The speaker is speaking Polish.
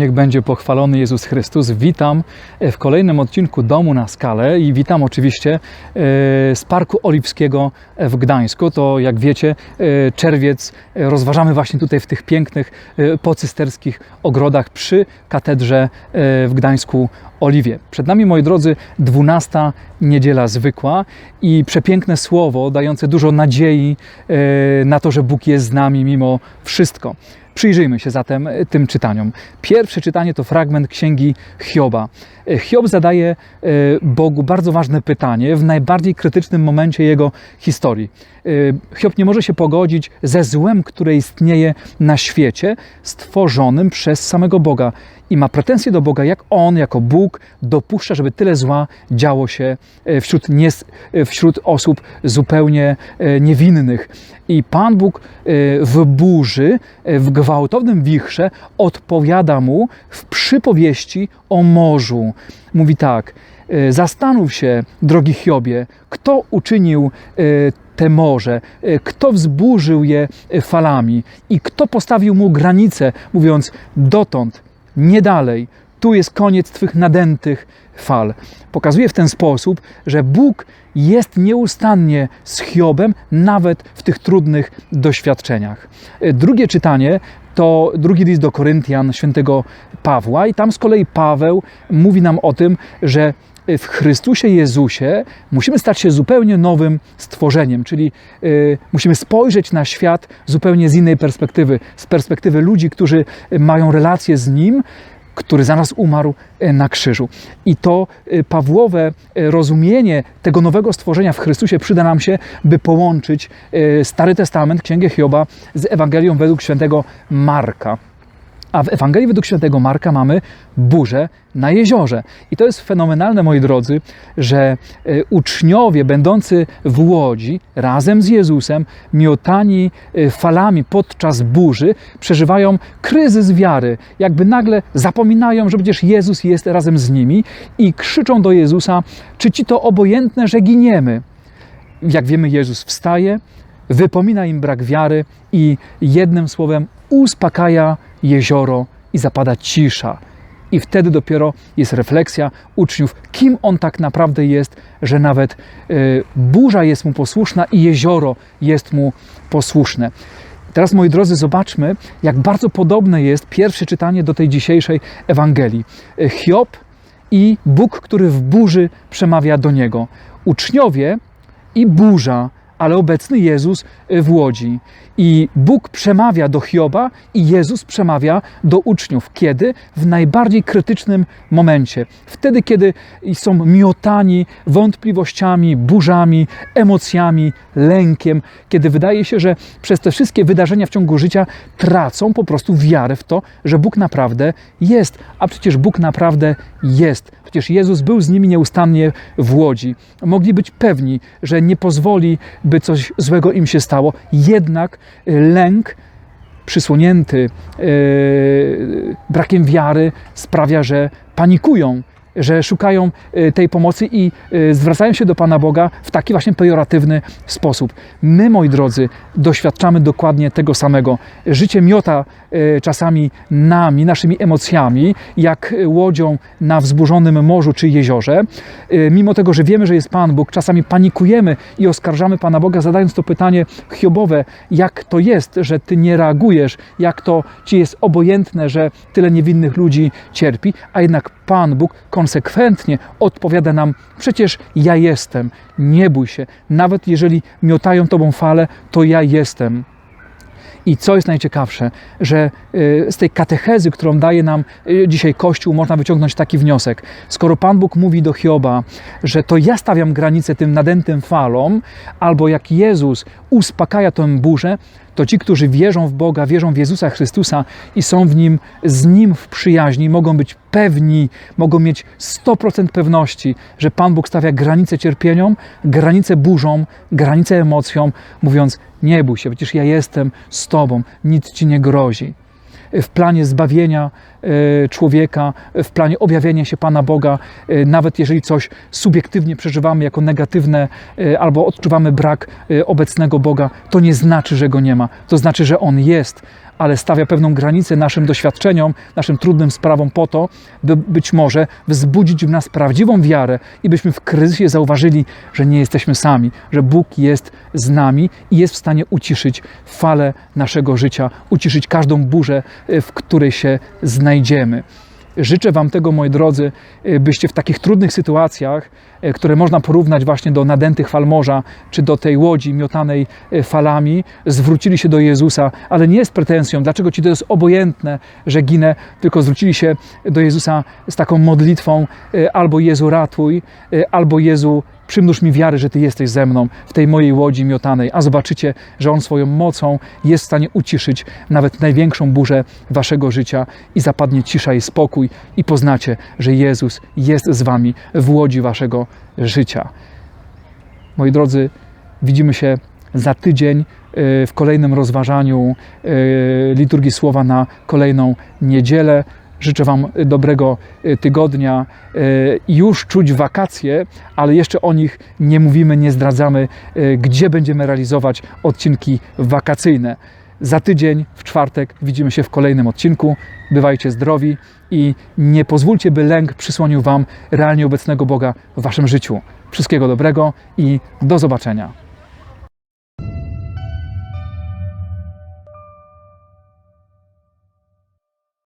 Niech będzie pochwalony Jezus Chrystus. Witam w kolejnym odcinku Domu na Skalę i witam oczywiście e, z Parku Oliwskiego w Gdańsku. To jak wiecie, e, czerwiec e, rozważamy właśnie tutaj w tych pięknych e, pocysterskich ogrodach przy katedrze e, w Gdańsku Oliwie. Przed nami, moi drodzy, 12 niedziela zwykła i przepiękne słowo dające dużo nadziei e, na to, że Bóg jest z nami mimo wszystko. Przyjrzyjmy się zatem tym czytaniom. Pierwsze czytanie to fragment księgi Hioba. Hiob zadaje e, Bogu bardzo ważne pytanie w najbardziej krytycznym momencie jego historii. E, Hiob nie może się pogodzić ze złem, które istnieje na świecie, stworzonym przez samego Boga. I ma pretensje do Boga, jak on, jako Bóg, dopuszcza, żeby tyle zła działo się e, wśród, nies, wśród osób zupełnie niewinnych. I Pan Bóg w burzy, w gwałtownym wichrze odpowiada mu w przypowieści o morzu. Mówi tak: Zastanów się, drogi Hiobie, kto uczynił te morze, kto wzburzył je falami i kto postawił mu granice, mówiąc: dotąd, nie dalej, tu jest koniec Twych nadętych fal. Pokazuje w ten sposób, że Bóg jest nieustannie z Hiobem, nawet w tych trudnych doświadczeniach. Drugie czytanie to drugi list do Koryntian świętego Pawła, i tam z kolei Paweł mówi nam o tym, że w Chrystusie Jezusie musimy stać się zupełnie nowym stworzeniem, czyli y, musimy spojrzeć na świat zupełnie z innej perspektywy, z perspektywy ludzi, którzy mają relacje z Nim, który za nas umarł na krzyżu. I to Pawłowe rozumienie tego nowego stworzenia w Chrystusie przyda nam się, by połączyć Stary Testament, Księgę Hioba z Ewangelią według świętego Marka. A w Ewangelii według świętego Marka mamy burzę na jeziorze. I to jest fenomenalne, moi drodzy, że uczniowie będący w łodzi razem z Jezusem, miotani falami podczas burzy, przeżywają kryzys wiary. Jakby nagle zapominają, że przecież Jezus jest razem z nimi i krzyczą do Jezusa: Czy ci to obojętne, że giniemy? Jak wiemy, Jezus wstaje, wypomina im brak wiary i jednym słowem uspokaja jezioro i zapada cisza. I wtedy dopiero jest refleksja uczniów, kim on tak naprawdę jest, że nawet y, burza jest mu posłuszna i jezioro jest mu posłuszne. Teraz, moi drodzy, zobaczmy, jak bardzo podobne jest pierwsze czytanie do tej dzisiejszej Ewangelii. Hiob i Bóg, który w burzy przemawia do niego. Uczniowie i burza ale obecny Jezus w łodzi. I Bóg przemawia do Hioba i Jezus przemawia do uczniów. Kiedy? W najbardziej krytycznym momencie. Wtedy, kiedy są miotani wątpliwościami, burzami, emocjami, lękiem, kiedy wydaje się, że przez te wszystkie wydarzenia w ciągu życia tracą po prostu wiarę w to, że Bóg naprawdę jest. A przecież Bóg naprawdę jest. Przecież Jezus był z nimi nieustannie w łodzi. Mogli być pewni, że nie pozwoli, by coś złego im się stało. Jednak lęk przysłonięty yy, brakiem wiary sprawia, że panikują, że szukają tej pomocy i zwracają się do Pana Boga w taki właśnie pejoratywny sposób. My, moi drodzy, doświadczamy dokładnie tego samego. Życie miota czasami nami, naszymi emocjami, jak łodzią na wzburzonym morzu czy jeziorze. Mimo tego, że wiemy, że jest Pan Bóg, czasami panikujemy i oskarżamy Pana Boga, zadając to pytanie hiobowe, jak to jest, że Ty nie reagujesz, jak to Ci jest obojętne, że tyle niewinnych ludzi cierpi, a jednak Pan Bóg konsekwentnie odpowiada nam: Przecież ja jestem, nie bój się, nawet jeżeli miotają tobą fale, to ja jestem. I co jest najciekawsze, że z tej katechezy, którą daje nam dzisiaj Kościół, można wyciągnąć taki wniosek. Skoro Pan Bóg mówi do Hioba, że to ja stawiam granicę tym nadętym falom, albo jak Jezus uspokaja tę burzę, to ci, którzy wierzą w Boga, wierzą w Jezusa Chrystusa i są w Nim, z Nim w przyjaźni, mogą być pewni, mogą mieć 100% pewności, że Pan Bóg stawia granice cierpieniom, granice burzom, granice emocjom, mówiąc: Nie bój się, przecież ja jestem z Tobą, nic Ci nie grozi. W planie zbawienia człowieka w planie objawienia się Pana Boga, e, nawet jeżeli coś subiektywnie przeżywamy jako negatywne e, albo odczuwamy brak e, obecnego Boga, to nie znaczy, że Go nie ma. To znaczy, że On jest, ale stawia pewną granicę naszym doświadczeniom, naszym trudnym sprawom po to, by być może wzbudzić w nas prawdziwą wiarę i byśmy w kryzysie zauważyli, że nie jesteśmy sami, że Bóg jest z nami i jest w stanie uciszyć falę naszego życia, uciszyć każdą burzę, w której się znajdziemy. Życzę Wam tego, moi drodzy, y, byście w takich trudnych sytuacjach, y, które można porównać właśnie do nadętych fal morza, czy do tej łodzi miotanej y, falami, zwrócili się do Jezusa, ale nie z pretensją, dlaczego Ci to jest obojętne, że ginę, tylko zwrócili się do Jezusa z taką modlitwą albo Jezu ratuj, albo Jezu przymnóż mi wiary, że Ty jesteś ze mną w tej mojej łodzi miotanej, a zobaczycie, że On swoją mocą jest w stanie uciszyć nawet największą burzę Waszego życia i zapadnie cisza i spokój i poznacie, że Jezus jest z Wami w łodzi Waszego życia. Moi drodzy, widzimy się za tydzień y, w kolejnym rozważaniu y, liturgii słowa na kolejną niedzielę. Życzę Wam dobrego y, tygodnia y, już czuć wakacje, ale jeszcze o nich nie mówimy, nie zdradzamy, y, gdzie będziemy realizować odcinki wakacyjne. Za tydzień, w czwartek, widzimy się w kolejnym odcinku. Bywajcie zdrowi i nie pozwólcie, by lęk przysłonił Wam realnie obecnego Boga w Waszym życiu. Wszystkiego dobrego i do zobaczenia.